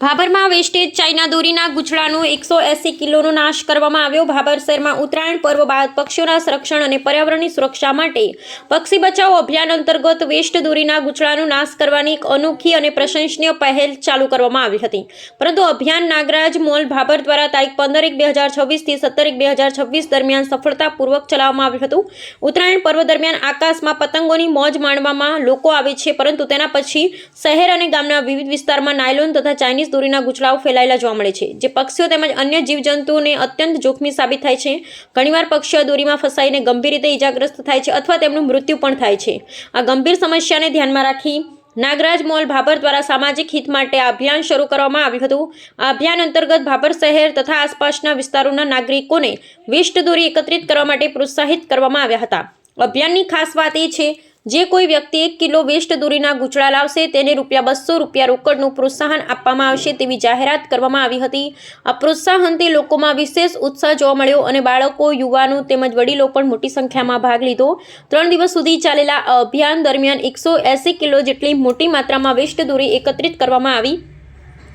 ભાભરમાં wastage China દોરીના ગુચડાનું એકસો એંસી કિલોનો નાશ કરવામાં આવ્યો. ભાભર શહેરમાં ઉત્તરાયણ પર્વ બાદ પક્ષીઓના સંરક્ષણ અને પર્યાવરણની સુરક્ષા માટે પક્ષી બચાવો અભિયાન અંતર્ગત વેસ્ટ દોરીના ગૂંચળાનો નાશ કરવાની એક અનોખી અને પ્રશંસનીય પહેલ ચાલુ કરવામાં આવી હતી. પરંતુ અભિયાન નાગરાજ મોલ ભાભર દ્વારા તારીખ પંદર એક બે હજાર છવ્વીસથી સત્તર એક બે હજાર છવ્વીસ દરમિયાન સફળતાપૂર્વક ચલાવવામાં આવ્યું હતું. ઉત્તરાયણ પર્વ દરમિયાન આકાશમાં પતંગોની મોજ માણવામાં લોકો આવે છે, પરંતુ તેના પછી શહેર અને ગામના વિવિધ વિસ્તારમાં નાયલોન તથા ચાઇનીઝ દોરીના ગુચલાઓ ફેલાયેલા જોવા મળે છે, જે પક્ષીઓ તેમજ અન્ય જીવજંતુઓને અત્યંત જોખમી સાબિત થાય છે. ઘણીવાર પક્ષીઓ દોરીમાં ફસાઈને ગંભીર રીતે ઈજાગ્રસ્ત થાય છે અથવા તેમનું મૃત્યુ પણ થાય છે. આ ગંભીર સમસ્યાને ધ્યાનમાં રાખી નાગરાજ મોલ ભાભર દ્વારા સામાજિક હિત માટે આ અભિયાન શરૂ કરવામાં આવ્યું હતું. આ અભિયાન અંતર્ગત ભાભર શહેર તથા આસપાસના વિસ્તારોના નાગરિકોને વિષ્ટ દોરી એકત્રિત કરવા માટે પ્રોત્સાહિત કરવામાં આવ્યા હતા. અભિયાનની ખાસ વાત એ છે જે કોઈ વ્યક્તિ એક કિલો વેસ્ટ દોરીના ગુચડા લાવશે, તેને રૂપિયા બસો રૂપિયા રોકડનું પ્રોત્સાહન આપવામાં આવશે તેવી જાહેરાત કરવામાં આવી હતી. આ પ્રોત્સાહનથી લોકોમાં વિશેષ ઉત્સાહ જોવા મળ્યો અને બાળકો, યુવાનો તેમજ વડીલો પણ મોટી સંખ્યામાં ભાગ લીધો. ત્રણ દિવસ સુધી ચાલેલા અભિયાન દરમિયાન એકસો કિલો જેટલી મોટી માત્રામાં વેસ્ટ દોરી એકત્રિત કરવામાં આવી.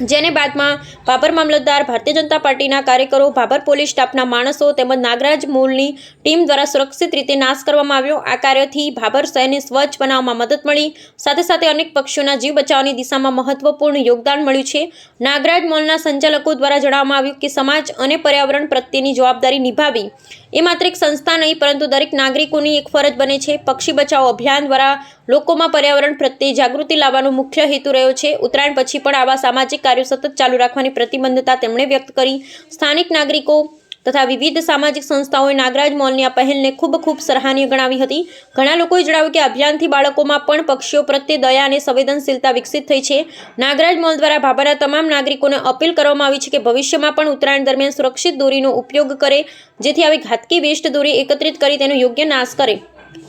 જેને બાદમાં ભાભર મામલતદાર ભારતીય જનતા પાર્ટીના કાર્યકરો, ભાભર પોલીસ સ્ટાફના માણસો તેમજ નાગરાજ મૂળની ટીમ દ્વારા સુરક્ષિત રીતે નાશ કરવામાં આવ્યો. આ કાર્યથી ભાભર શહેરને સ્વચ્છ બનાવવામાં મદદ મળી. સાથે સાથે અનેક પક્ષીઓના જીવ બચાવવાની દિશામાં મહત્વપૂર્ણ યોગદાન મળ્યું છે. નાગરાજ મોલના સંચાલકો દ્વારા જણાવવામાં આવ્યું કે, સમાજ અને પર્યાવરણ પ્રત્યેની જવાબદારી નિભાવી. એ માત્ર એક સંસ્થા નહીં, પરંતુ દરેક નાગરિકોની એક ફરજ બને છે. પક્ષી બચાવો અભિયાન દ્વારા લોકોમાં પર્યાવરણ પ્રત્યે જાગૃતિ લાવવાનો મુખ્ય હેતુ રહ્યો છે. ઉત્તરાયણ પછી પણ આવા સામાજિક કાર્યો સતત ચાલુ રાખવાની પ્રતિબદ્ધતા તેમણે વ્યક્ત કરી. સ્થાનિક નાગરિકો તથા વિવિધ સામાજિક સંસ્થાઓએ નાગરાજ મોલની આ પહેલને ખૂબ ખૂબ સરાહનીય ગણાવી હતી. ઘણા લોકોએ જણાવ્યું કે અભિયાનથી બાળકોમાં પણ પક્ષીઓ પ્રત્યે દયા અને સંવેદનશીલતા વિકસિત થઈ છે. નાગરાજ મોલ દ્વારા ભાભાના તમામ નાગરિકોને અપીલ કરવામાં આવી છે કે ભવિષ્યમાં પણ ઉત્તરાયણ દરમિયાન સુરક્ષિત દોરીનો ઉપયોગ કરે, જેથી આવી ઘાતકી વેસ્ટ દોરી એકત્રિત કરી તેનો યોગ્ય નાશ કરે.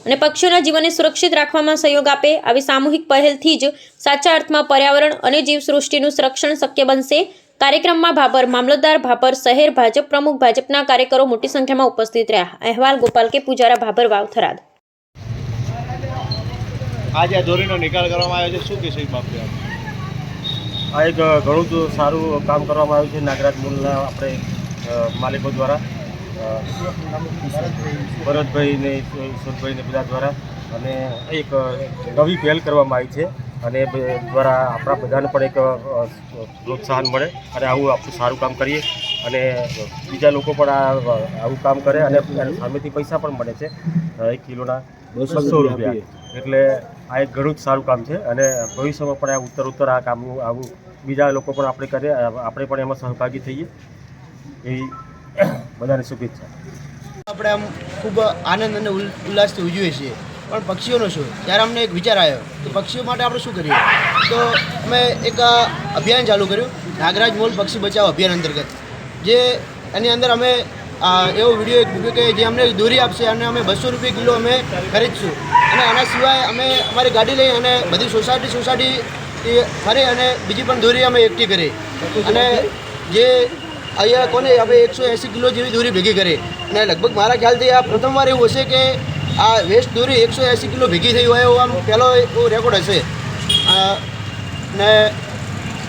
અને પક્ષીઓના જીવનને સુરક્ષિત રાખવામાં સહયોગ આપે આવી સામૂહિક પહેલથી જ સાચા અર્થમાં પર્યાવરણ અને જીવસૃષ્ટિનું સંરક્ષણ શક્ય બનશે. કાર્યક્રમમાં ભાભર મામલતદાર ભાભર શહેર ભાજપ પ્રમુખ ભાજપના કાર્યકરો મોટી સંખ્યામાં ઉપસ્થિત રહ્યા. અહેવાલ ગોપાલ કે પૂજારા ભાભર વાવ થરાદ. આજે આ ધોરીનો નિકાલ કરવામાં આવ્યો છે. શું કહેશો એ બાબતે આ એક ઘણું જ સારું કામ કરવામાં આવ્યું છે. નાગરાજ મૂલના આપણે માલિકો દ્વારા. અ, ઈશ્વરભાઈને બધા દ્વારા અને એક નવી પહેલ કરવામાં આવી છે અને દ્વારા આપણા બધાને પણ એક પ્રોત્સાહન મળે અને આવું આપણું સારું કામ કરીએ અને બીજા લોકો પણ આ આવું કામ કરે અને અને સામેથી પૈસા પણ મળે છે એક કિલોના બસો રૂપિયા. એટલે આ એક ઘણું જ સારું કામ છે અને ભવિષ્યમાં પણ આ ઉત્તર ઉત્તર આ કામનું આવું બીજા લોકો પણ આપણે કરીએ આપણે પણ એમાં સહભાગી થઈએ. એવી બધાને શુભેચ્છા. આપણે આમ ખૂબ આનંદ અને ઉલ્લાસથી ઉજવીએ છીએ. પણ પક્ષીઓનો શું? ત્યારે અમને એક વિચાર આવ્યો કે પક્ષીઓ માટે આપણે શું કરીએ? તો અમે એક અભિયાન ચાલુ કર્યું, નાગરાજ મોલ પક્ષી બચાવ અભિયાન અંતર્ગત. જે એની અંદર અમે એવો વીડિયો એક મૂક્યો કે જે અમને દોરી આપશે અને અમે બસો રૂપિયા કિલો અમે ખરીદશું. અને આના સિવાય અમે અમારી ગાડી લઈ અને બધી સોસાયટી સોસાયટી ફરી અને બીજી પણ દોરી અમે એકઠી કરી. અને જે અહીંયા કોને? હવે એકસો એંસી કિલો જેવી દોરી ભેગી કરી. અને લગભગ મારા ખ્યાલથી આ પ્રથમવાર એવું હશે કે આ વેસ્ટ દોરી એકસો એંસી કિલો ભેગી થઈ હોય એવો આમ પહેલો એવો રેકોર્ડ હશે. ને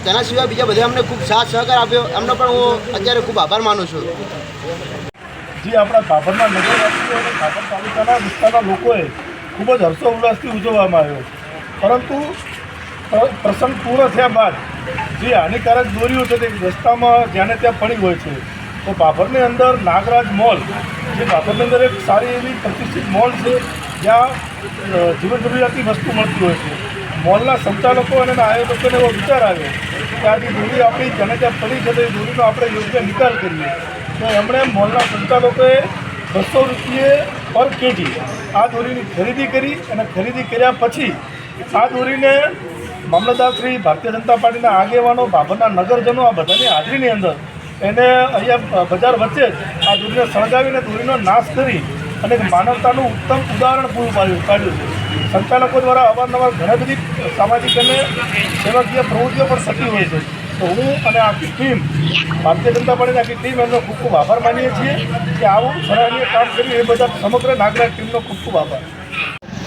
તેના સિવાય બીજા બધા અમને ખૂબ સાથ સહકાર આપ્યો. એમનો પણ હું અત્યારે ખૂબ આભાર માનું છું. જે આપણા ભાભરના નગરવાસીઓ અને ભાભર તાલુકાના વિસ્તારના લોકોએ ખૂબ જ હર્ષોલ્લાસથી ઉજવવામાં આવ્યો. પરંતુ પ્ર- પ્રસંગ પૂર્ણ થયા બાદ જે હાનિકારક દોરીઓ છે તે રસ્તામાં જ્યાંને ત્યાં પડી હોય છે. તો બાપરની અંદર નાગરાજ મોલ, જે ભાભરની અંદર એક સારી એવી પ્રતિષ્ઠિત મોલ છે, જ્યાં જીવન જરૂરિયાતની વસ્તુ મળતી હોય છે. મોલના સંચાલકો અને આયોજકોને એવો વિચાર આવ્યો કે આ જે દોરી આપણી જ્યાંને ત્યાં પડી છે, તો એ દોરીનો આપણે યોગ્ય નિકાલ કરીએ. તો એમણે મોલના સંચાલકોએ બસો રૂપિયે પર કેજી આ દોરીની ખરીદી કરી અને ખરીદી કર્યા પછી આ દોરીને મામલતદાર શ્રી ભારતીય જનતા પાર્ટીના આગેવાનો ભાભરના નગરજનો, આ બધાની હાજરીની અંદર એને અહીંયા બજાર વચ્ચે જ આ દૂરીને સળગાવીને દૂરીનો નાશ કરી અને માનવતાનું ઉત્તમ ઉદાહરણ પૂરું પાડ્યું પાડ્યું છે. સંચાલકો દ્વારા અવારનવાર ઘણી બધી સામાજિક અને સેવાકીય પ્રવૃત્તિઓ પણ થતી હોય છે. તો હું અને આખી ટીમ, ભારતીય જનતા પાર્ટીની આખી ટીમ એમનો ખૂબ ખૂબ આભાર માનીએ છીએ કે આવું સરાહનીય કામ કર્યું. એ બધા સમગ્ર નાગરિક ટીમનો ખૂબ ખૂબ આભાર.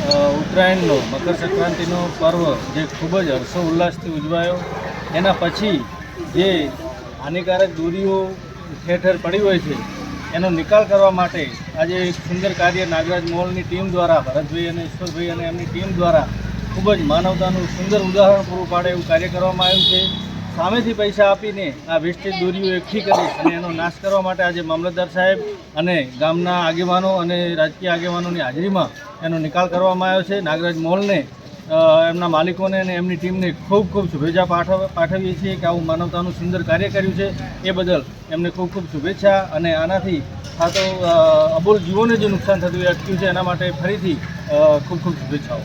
ઉત્તરાયણનો, મકર સંક્રાંતિનો પર્વ જે ખૂબ જ હર્ષો ઉલ્લાસથી ઉજવાયો. એના પછી જે હાનિકારક દૂરીઓ ઠેર ઠેર પડી હોય છે, એનો નિકાલ કરવા માટે આજે એક સુંદર કાર્ય નાગરાજ મોલની ટીમ દ્વારા, ભરતભાઈ અને ઈશ્વરભાઈ અને એમની ટીમ દ્વારા ખૂબ જ માનવતાનું સુંદર ઉદાહરણ પૂરું પાડે એવું કાર્ય કરવામાં આવ્યું છે. સામેથી પૈસા આપીને આ વેસ્ટેજ દોરીઓ એકઠી કરી અને એનો નાશ કરવા માટે આજે મામલતદાર સાહેબ અને ગામના આગેવાનો અને રાજકીય આગેવાનોની હાજરીમાં એનો નિકાલ કરવામાં આવ્યો છે. નાગરાજ મોલને એમના માલિકોને અને એમની ટીમને ખૂબ ખૂબ શુભેચ્છા પાઠવ, પાઠવીએ છીએ કે આવું માનવતાનું સુંદર કાર્ય કર્યું છે. એ બદલ એમને ખૂબ ખૂબ શુભેચ્છા અને આનાથી આ તો અબોલ જીવોને જે નુકસાન થતું અટક્યું છે, એના માટે ફરીથી ખૂબ ખૂબ શુભેચ્છાઓ.